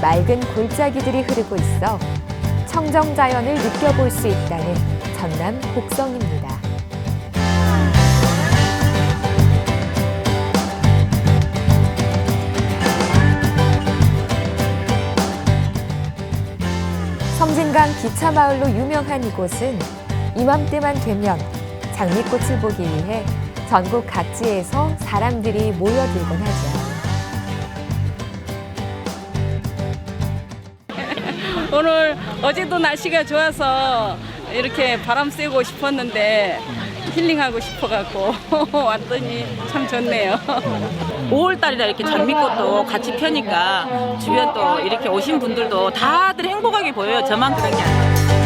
맑은 골짜기들이 흐르고 있어 청정 자연을 느껴볼 수 있다는 전남 곡성입니다. 섬진강 기차마을로 유명한 이곳은 이맘때만 되면 장미꽃을 보기 위해 전국 각지에서 사람들이 모여들곤 하죠. 오늘 어제도 날씨가 좋아서 이렇게 바람 쐬고 싶었는데 힐링하고 싶어갖고 왔더니 참 좋네요. 5월달이라 이렇게 장미꽃도 같이 펴니까 주변 또 이렇게 오신 분들도 다들 행복하게 보여요. 저만 그런 게 아니라.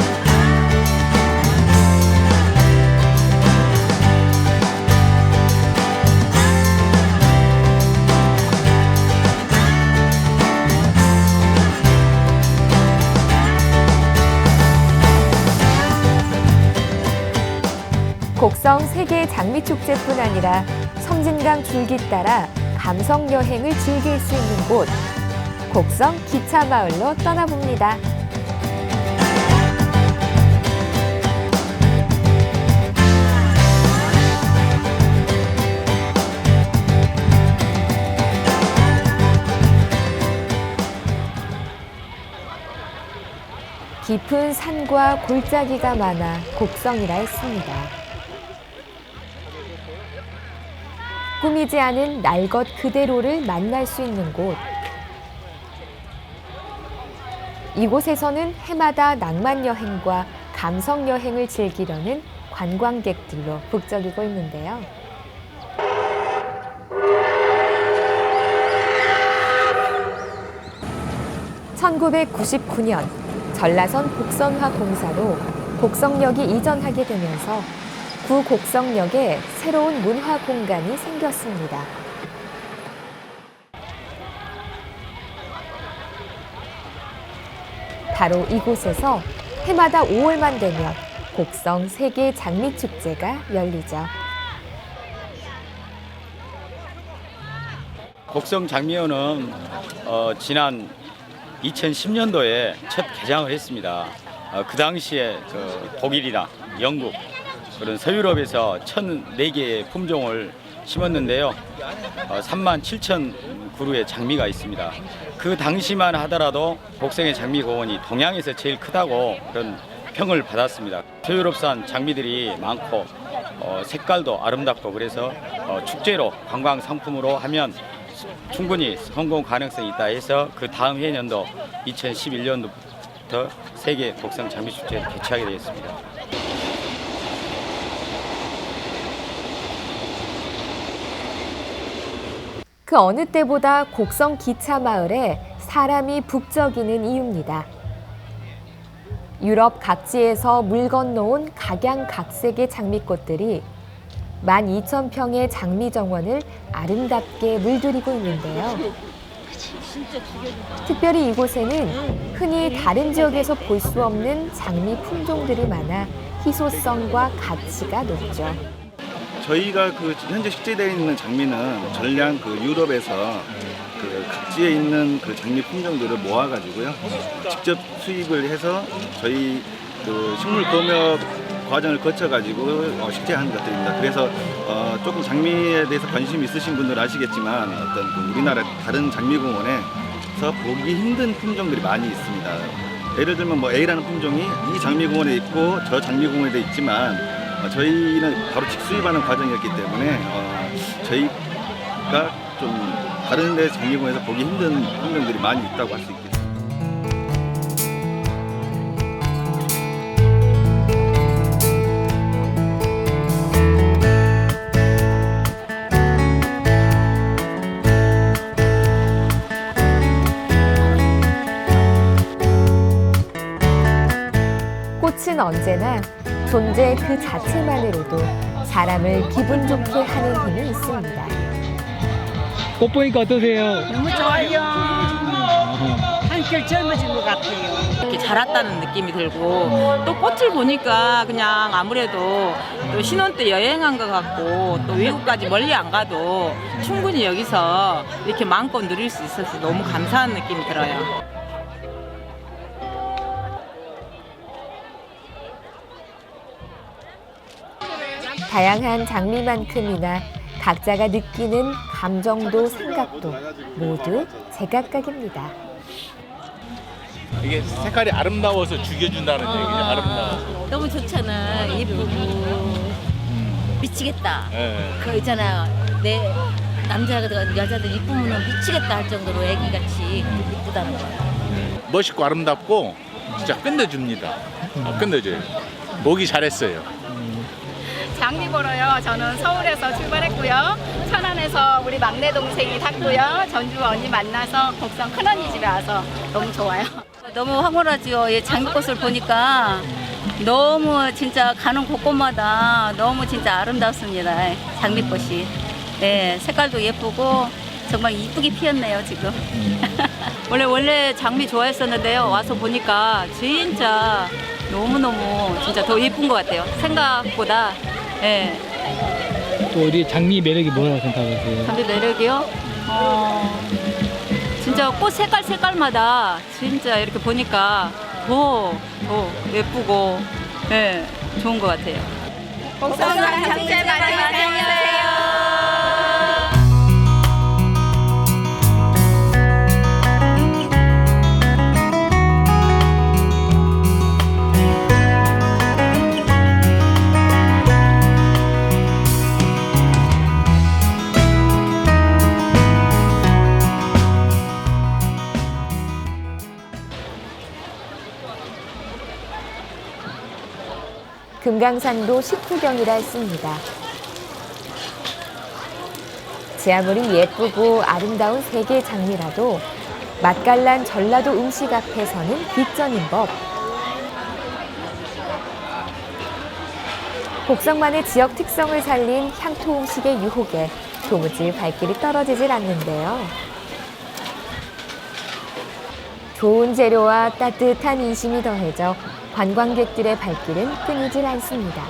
곡성 세계 장미축제뿐 아니라 섬진강 줄기 따라 감성 여행을 즐길 수 있는 곳 곡성 기차마을로 떠나봅니다. 깊은 산과 골짜기가 많아 곡성이라 했습니다. 꾸미지 않은 날 것 그대로를 만날 수 있는 곳. 이곳에서는 해마다 낭만 여행과 감성 여행을 즐기려는 관광객들로 북적이고 있는데요. (1999년) 전라선 곡선화 공사로 곡성역이 이전하게 되면서 구 곡성역에 새로운 문화 공간이 생겼습니다. 바로 이곳에서 해마다 5월만 되면 곡성 세계 장미 축제가 열리죠. 곡성 장미연은 어, 지난 2010년도에 첫 개장을 했습니다. 어, 그 당시에 그 독일이나 영국 그런 서유럽에서 1,004개의 품종을 심었는데요. 어, 3만 7천 그루의 장미가 있습니다. 그 당시만 하더라도 곡성의 장미 공원이 동양에서 제일 크다고 그런 평을 받았습니다. 서유럽산 장미들이 많고 어, 색깔도 아름답고 그래서 어, 축제로 관광 상품으로 하면 충분히 성공 가능성이 있다 해서 그 다음 해년도 2011년도부터 세계 곡성 장미 축제를 개최하게 되었습니다. 그 어느 때보다 곡성 기차 마을에 사람이 북적이는 이유입니다. 유럽 각지에서 물 건너온 각양각색의 장미꽃들이 12,000평의 장미 정원을 아름답게 물들이고 있는데요. 특별히 이곳에는 흔히 다른 지역에서 볼 수 없는 장미 품종들이 많아 희소성과 가치가 높죠. 저희가 그 현재 식재되어 있는 장미는 전량 그 유럽에서 그 각지에 있는 그 장미 품종들을 모아가지고요 직접 수입을 해서 저희 그 식물 검역 과정을 거쳐가지고 어, 식재한 것들입니다. 그래서 어, 조금 장미에 대해서 관심 있으신 분들 아시겠지만 어떤 그 우리나라 다른 장미공원에서 보기 힘든 품종들이 많이 있습니다. 예를 들면 뭐 A라는 품종이 이 장미공원에 있고 저 장미공원에 있지만 어, 저희는 바로 직수입하는 과정이었기 때문에 어, 저희가 좀 다른 데 장미공원에서 보기 힘든 품종들이 많이 있다고 할 수 있겠습니다. 꽃은 언제나 존재 그 자체만으로도 사람을 기분 좋게 하는 힘이 있습니다. 꽃 보니까 어떠세요? 너무 좋아요. 한 한결 젊어진 것 같아요. 이렇게 자랐다는 느낌이 들고 또 꽃을 보니까 그냥 아무래도 또 신혼 때 여행한 것 같고 또 외국까지 멀리 안 가도 충분히 여기서 이렇게 마음껏 누릴 수 있어서 너무 감사한 느낌이 들어요. 다양한 장미만큼이나 각자가 느끼는 감정도 생각도 모두 제각각입니다. 이게 색깔이 아름다워서 죽여준다는 얘기죠. 아름다워. 너무 좋잖아. 예쁘고 미치겠다. 예. 그 있잖아. 내 남자들 여자들 이쁘면 미치겠다 할 정도로 애기 같이 이쁘다는 거야. 멋있고 아름답고 진짜 끝내줍니다. 아, 끝내줘요. 보기 잘했어요. 장미 보러요. 저는 서울에서 출발했고요. 천안에서 우리 막내 동생이 탔고요. 전주 언니 만나서 곡성 큰언니 집에 와서 너무 좋아요. 너무 황홀하지요. 이 장미꽃을 보니까 너무 진짜 가는 곳곳마다 너무 진짜 아름답습니다. 장미꽃이. 네, 색깔도 예쁘고 정말 이쁘게 피었네요, 지금. 원래 원래 장미 좋아했었는데요. 와서 보니까 진짜 너무너무 진짜 더 예쁜 것 같아요. 생각보다. 예. 또 우리 장미 매력이 뭐라고 생각하세요? 담배 매력이요? 어, 진짜 꽃 색깔 색깔마다 진짜 이렇게 보니까 더, 더 예쁘고, 예, 좋은 것 같아요. 복성 장제 많이 사랑해주세요. 금강산도 식후경이라 했습니다. 제 아무리 예쁘고 아름다운 세계 장미라도 맛깔난 전라도 음식 앞에서는 뒷전인 법. 곡성만의 지역 특성을 살린 향토 음식의 유혹에 도무지 발길이 떨어지질 않는데요. 좋은 재료와 따뜻한 인심이 더해져 관광객들의 발길은 끊이질 않습니다.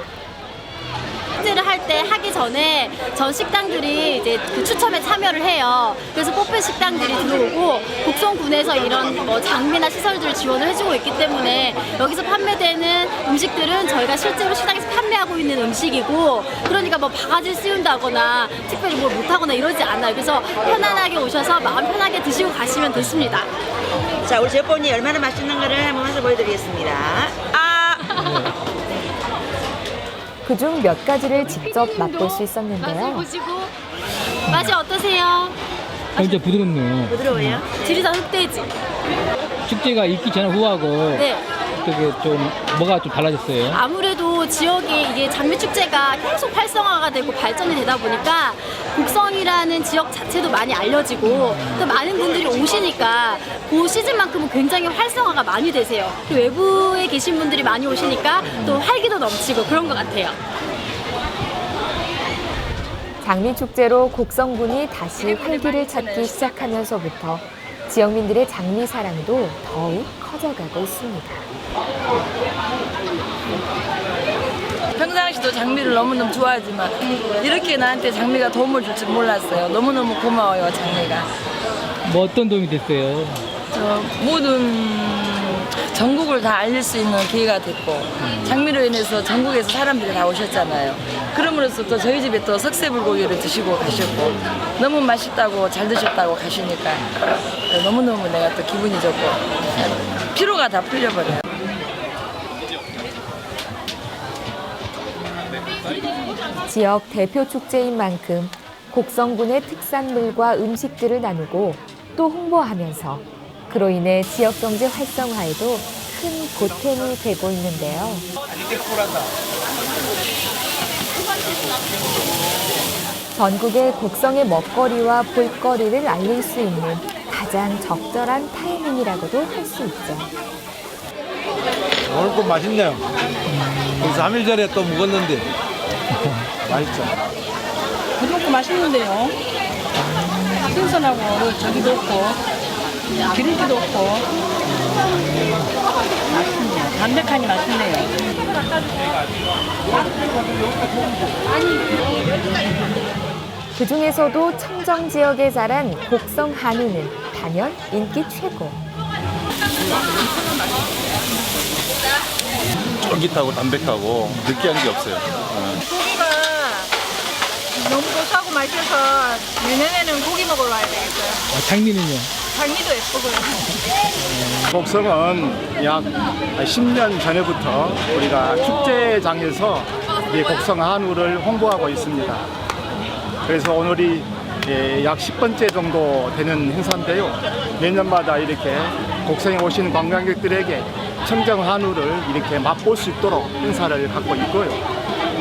축제를 할 때 하기 전에 전 식당들이 이제 그 추첨에 참여를 해요. 그래서 뽑힌 식당들이 들어오고 곡성군에서 이런 뭐 장비나 시설들을 지원을 해주고 있기 때문에 여기서 판매되는 음식들은 저희가 실제로 시장에서 판매하고 있는 음식이고 그러니까 뭐 바가지를 씌운다거나 특별히 뭘 못하거나 이러지 않아요. 그래서 편안하게 오셔서 마음 편하게 드시고 가시면 됐습니다. 자, 우리 제본이 얼마나 맛있는 거를 한번 해서 보여드리겠습니다. 아! 그중 몇 가지를 직접 맛볼 수 있었는데요. 보시고 맛이 어떠세요? 진짜 부드럽네요. 부드러워요? 질이 다 흑돼지. 축제가 있기 전 후하고 네. 어떻게 좀 뭐가 좀 달라졌어요? 아무래도 지역에 이게 장미 축제가 계속 활성화가 되고 발전이 되다 보니까 곡성이라는 지역 자체도 많이 알려지고 또 많은 분들이 오시니까 그 시즌만큼은 굉장히 활성화가 많이 되세요. 또 외부에 계신 분들이 많이 오시니까 또 활기도 넘치고 그런 것 같아요. 장미축제로 곡성군이 다시 활기를 찾기 시작하면서부터 지역민들의 장미 사랑도 더욱 커져가고 있습니다. 평상시도 장미를 너무너무 좋아하지만 이렇게 나한테 장미가 도움을 줄 줄 몰랐어요. 너무너무 고마워요, 장미가. 뭐 어떤 도움이 됐어요? 저 모든 전국을 다 알릴 수 있는 기회가 됐고 장미로 인해서 전국에서 사람들이 다 오셨잖아요. 그럼으로써 또 저희 집에 또 석쇠 불고기를 드시고 가셨고 너무 맛있다고 잘 드셨다고 가시니까 너무너무 내가 또 기분이 좋고 피로가 다 풀려버려요. 지역 대표 축제인 만큼 곡성군의 특산물과 음식들을 나누고 또 홍보하면서 그로 인해 지역 경제 활성화에도 큰 보탬이 되고 있는데요. 전국의 곡성의 먹거리와 볼거리를 알릴 수 있는 가장 적절한 타이밍이라고도 할 수 있죠. 오늘 거 맛있네요. 그래서 3일 전에 또 먹었는데 맛있죠. 부드럽고 맛있는데요. 신선하고 저기도 없고 기름기도 없고 맛있네요. 담백하니 맛있네요. 그 중에서도 청정 지역에 자란 곡성 한우는 단연 인기 최고. 쫄깃하고 담백하고 느끼한 게 없어요. 고기가 너무 고소하고 맛있어서 내년에는 고기 먹으러 와야 되겠어요. 아, 장미는요? 장미도 예쁘고요. 곡성은 약 10년 전에부터 우리가 축제장에서 이 곡성 한우를 홍보하고 있습니다. 그래서 오늘이 예, 약 10번째 정도 되는 행사인데요. 매년마다 이렇게 곡성에 오시는 관광객들에게 청정 한우를 이렇게 맛볼 수 있도록 행사를 갖고 있고요.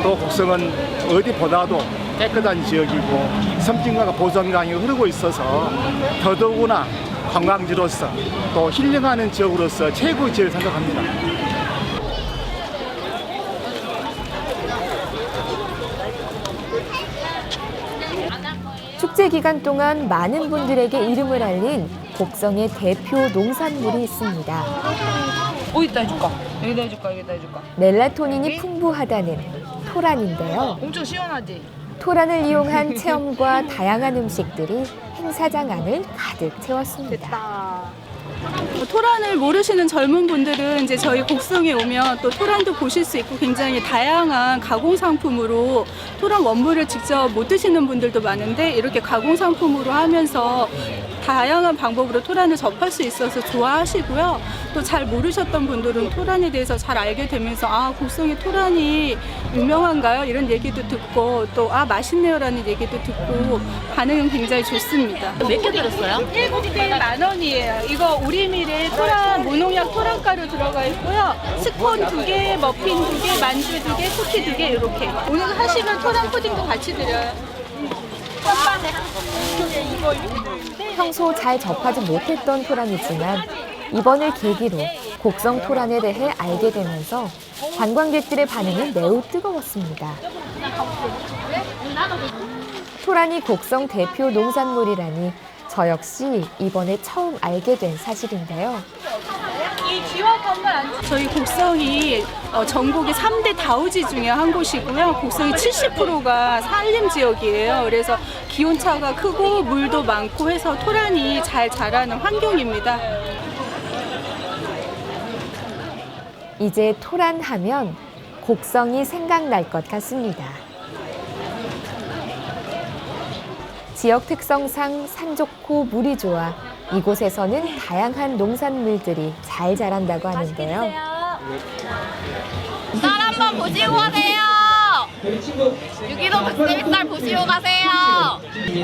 또 곡성은 어디보다도 깨끗한 지역이고 섬진강과 보전강이 흐르고 있어서 더더구나 관광지로서 또 힐링하는 지역으로서 최고의 지역을 생각합니다. 축제 기간 동안 많은 분들에게 이름을 알린 곡성의 대표 농산물이 있습니다. 어디다 해줄까? 여기다 해줄까? 여기다 해줄까? 멜라토닌이 풍부하다는 토란인데요. 엄청 시원하지? 토란을 이용한 체험과 다양한 음식들이 행사장 안을 가득 채웠습니다. 토란을 모르시는 젊은 분들은 이제 저희 곡성에 오면 또 토란도 보실 수 있고 굉장히 다양한 가공 상품으로 토란 원물을 직접 못 드시는 분들도 많은데 이렇게 가공 상품으로 하면서 다양한 방법으로 토란을 접할 수 있어서 좋아하시고요. 또 잘 모르셨던 분들은 토란에 대해서 잘 알게 되면서 아 곡성에 토란이 유명한가요? 이런 얘기도 듣고 또 아 맛있네요라는 얘기도 듣고 반응은 굉장히 좋습니다. 몇 개 들었어요? 1개만 원이에요. 이거 우리밀에 토란 무농약 토란가루 들어가 있고요. 스콘 두 개, 머핀 두 개, 만두 두 개, 쿠키 두 개 이렇게. 오늘 하시면 토란 푸딩도 같이 드려요. 평소 잘 접하지 못했던 토란이지만 이번을 계기로 곡성 토란에 대해 알게 되면서 관광객들의 반응이 매우 뜨거웠습니다. 토란이 곡성 대표 농산물이라니 저 역시 이번에 처음 알게 된 사실인데요. 저희 곡성이 어, 전국의 3대 다우지 중에 한 곳이고요. 곡성이 70%가 산림 지역이에요. 그래서 기온차가 크고 물도 많고 해서 토란이 잘 자라는 환경입니다. 이제 토란 하면 곡성이 생각날 것 같습니다. 지역 특성상 산 좋고 물이 좋아 이곳에서는 다양한 농산물들이 잘 자란다고 하는데요. 쌀 한번 보시고 가세요. 유기농 닭다리살 보시고 가세요.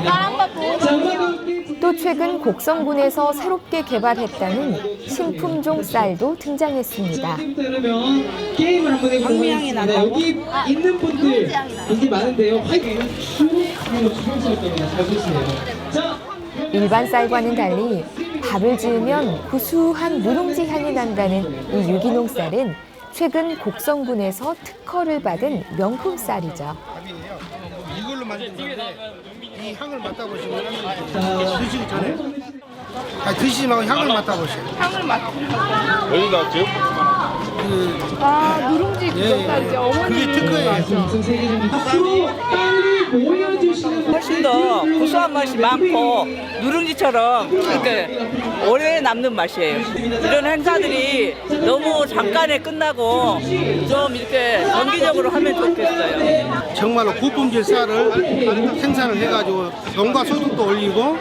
쌀 한번 보고 또 최근 곡성군에서 새롭게 개발했다는 신품종 쌀도 등장했습니다. 게임을 한번 해보면 여기 있는 분들 인기 많은데요. 화이팅! 일반 쌀과는 달리 밥을 지으면 구수한 누룽지 향이 난다는 이 유기농 쌀은 최근 곡성군에서 특허를 받은 명품 쌀이죠. 이 향을 맡아보시면 드시기 전에 아 드시지 말고 향을 맡아보세요. 향을 맡으라고. 여기가 지금 아 누룽지 예, 그것까지 어머니. 그게 특허예요. 빨리 모여주시는 훨씬 더 고소한 맛이 많고 누룽지처럼 이렇게 오래 남는 맛이에요. 이런 행사들이 너무 잠깐에 끝나고 좀 이렇게 정기적으로 하면 좋겠어요. 정말로 고품질 쌀을 생산을 해가지고 농가 소득도 올리고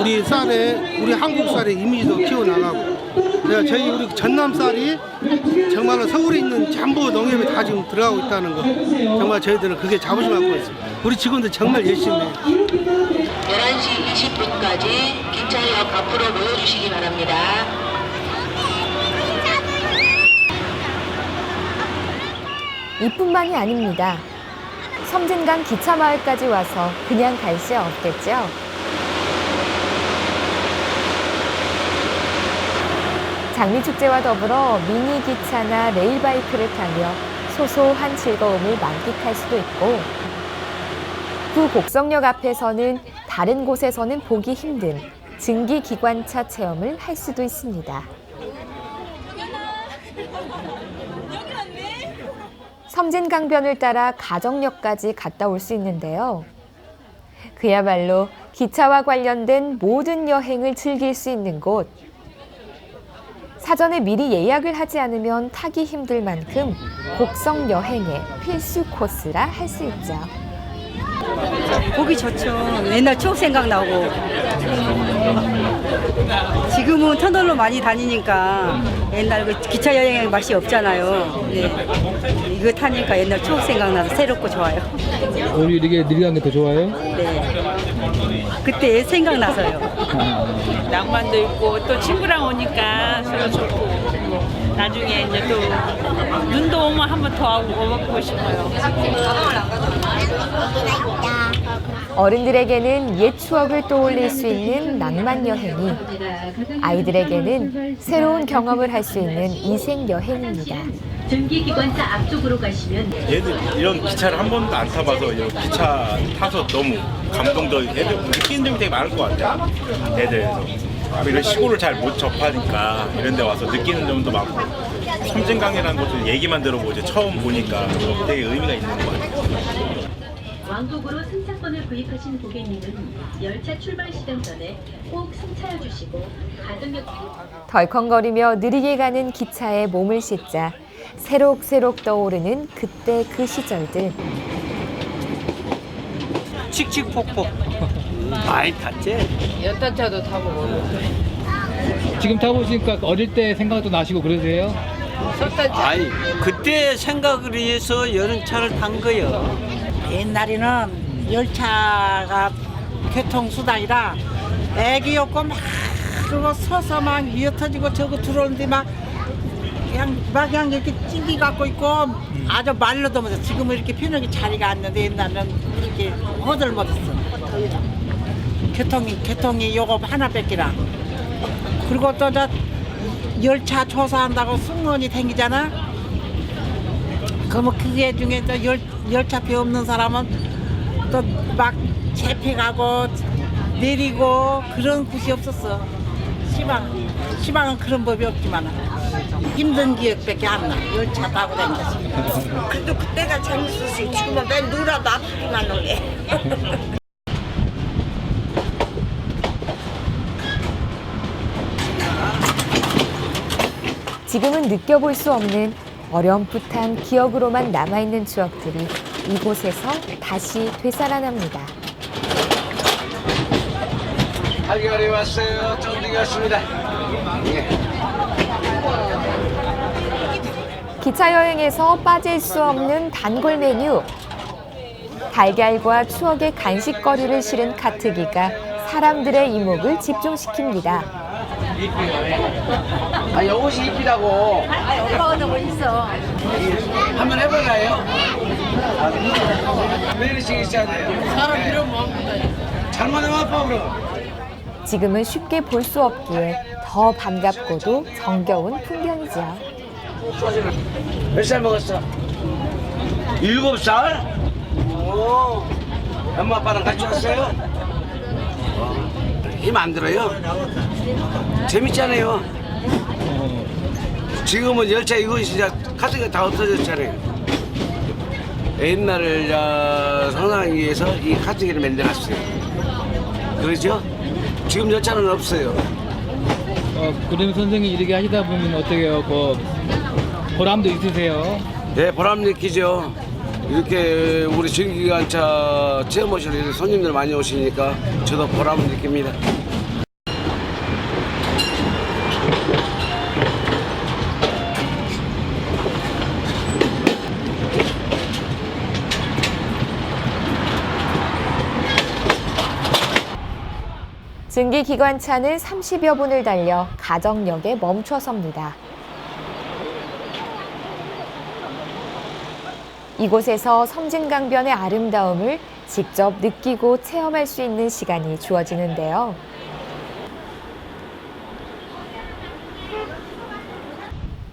우리 쌀에 우리 한국 쌀의 이미지도 키워나가고 그래서 저희 우리 전남 쌀이 정말로 서울에 있는 전부 농협에 다 지금 들어가고 있다는 거 정말 저희들은 그게 자부심 갖고 있습니다. 우리 직원들 정말 열심히 해요. 11시 20분까지 기차역 앞으로 모여주시기 바랍니다. 이뿐만이 아닙니다. 섬진강 기차마을까지 와서 그냥 갈 수 없겠죠. 장미축제와 더불어 미니 기차나 레일바이크를 타며 소소한 즐거움을 만끽할 수도 있고 구 곡성역 앞에서는 다른 곳에서는 보기 힘든 증기 기관차 체험을 할 수도 있습니다. 섬진강변을 따라 가정역까지 갔다 올 수 있는데요. 그야말로 기차와 관련된 모든 여행을 즐길 수 있는 곳. 사전에 미리 예약을 하지 않으면 타기 힘들 만큼 곡성 여행의 필수 코스라 할 수 있죠. 보기 좋죠. 옛날 추억 생각 나고. 지금은 터널로 많이 다니니까 옛날 그 기차 여행의 맛이 없잖아요. 네. 이거 타니까 옛날 추억 생각나서 새롭고 좋아요. 오히려 이게 느리간 게더 좋아요? 네. 그때 생각나서요. 낭만도 있고 또 친구랑 오니까 서로 좋고 나중에 이제 또 눈도 오면 한 번 더 하고 먹고 싶어요. 어른들에게는 옛 추억을 떠올릴 수 있는 낭만 여행이 아이들에게는 새로운 경험을 할 수 있는 이생 여행입니다. 전기기관차 앞쪽으로 가시면 얘들 이런 기차를 한 번도 안 타봐서 이런 기차 타서 너무 감동도 애들 느끼는 점이 되게 많을 것 같아요. 애들에서 이런 시골을 잘 못 접하니까 이런 데 와서 느끼는 점도 많고 섬진강이라는 곳을 얘기만 들어보고 이제 처음 보니까 되게 의미가 있는 것 같아요. 왕복으로 승차권을 구입하신 고객님은 열차 출발 시간 전에 꼭 승차해 주시고 가정역 덜컹거리며 느리게 가는 기차에 몸을 싣자 새록새록 떠오르는 그때 그 시절들. 칙칙폭폭 많이 탔지? 연탄차도 타보고 지금 타보시니까 어릴 때 생각도 나시고 그러세요? 아니 그때 생각을 해서 여름차를 탄 거예요. 옛날에는 열차가 교통수단이라 애기였고 막 그거 서서 막 이어터지고 저거 들어오는데 막 그냥 막 그냥 이렇게 찡기 갖고 있고 아주 말로도 못해. 지금은 이렇게 편하게 자리가 앉는데 옛날에는 이렇게 허들 못했어 교통이 교통이 요거 하나 뺏기라 그리고 또 저 열차 조사한다고 승무원이 댕기잖아 그러면 그게 중에 또 열, 열차표 없는 사람은 또 막 재패가고 내리고 그런 곳이 없었어. 시방, 시방은 그런 법이 없지만 힘든 기억밖에 안 나. 열차 타고 다니면서. 그래도 그때가 재밌었지. 지금은 맨 놀아도 아프기만 하게. 지금은 느껴볼 수 없는 어렴풋한 기억으로만 남아있는 추억들이 이곳에서 다시 되살아납니다. 달걀이 왔어요 쫀득이 왔습니다 기차 여행에서 빠질 수 없는 단골 메뉴. 달걀과 추억의 간식거리를 실은 카트기가 사람들의 이목을 집중시킵니다. 아 요것이 이쁘다고 오빠가 더 멋있어. 한번 해볼까요? 왜 이렇게 있어야 돼요? 사람 필요 없습니다 잘못하면 아파 그럼 지금은 쉽게 볼 수 없기에 더 반갑고도 정겨운 풍경이죠. 몇 살 먹었어? 일곱 살? 오, 엄마 아빠랑 같이 왔어요? 힘 안 들어요? 재밌잖아요. 지금은 열차 이거 진짜 카드가 다 없어졌잖아요. 옛날을 어, 상상하기 위해서 이 카드기를 만들었어요. 그러죠? 지금 열차는 없어요. 어, 그럼 선생님 이렇게 하시다 보면 어떻게 해요? 그 보람도 있으세요? 네, 보람 느끼죠. 이렇게 우리 전기기관차 체험 오시는 손님들 많이 오시니까 저도 보람을 느낍니다. 증기 기관차는 30여 분을 달려 가정역에 멈춰섭니다. 이곳에서 섬진강변의 아름다움을 직접 느끼고 체험할 수 있는 시간이 주어지는데요.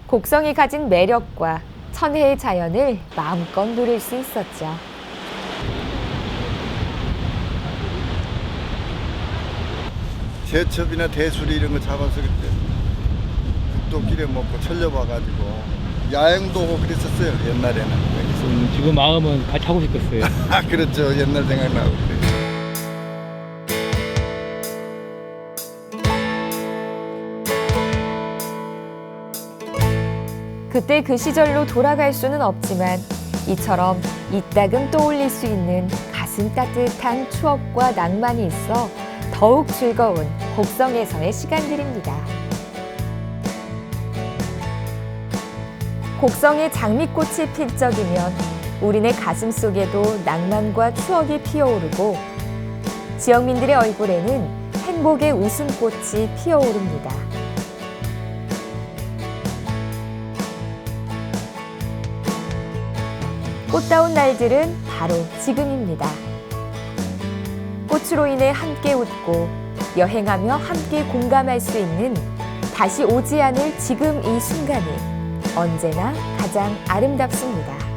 곡성이 가진 매력과 천혜의 자연을 마음껏 누릴 수 있었죠. 제첩이나 대수리 이런 거 잡아서 그때 국도길에 먹고 철려봐가지고 야영도 오고 그랬었어요 옛날에는. 음, 지금 마음은 같이 하고 싶겠어요. 아 그렇죠 옛날 생각나고. 그때 그 시절로 돌아갈 수는 없지만 이처럼 이따금 떠올릴 수 있는 가슴 따뜻한 추억과 낭만이 있어 더욱 즐거운 곡성에서의 시간들입니다. 곡성의 장미꽃이 필 적이면 우리네 가슴 속에도 낭만과 추억이 피어오르고 지역민들의 얼굴에는 행복의 웃음꽃이 피어오릅니다. 꽃다운 날들은 바로 지금입니다. 꽃으로 인해 함께 웃고 여행하며 함께 공감할 수 있는 다시 오지 않을 지금 이 순간이 언제나 가장 아름답습니다.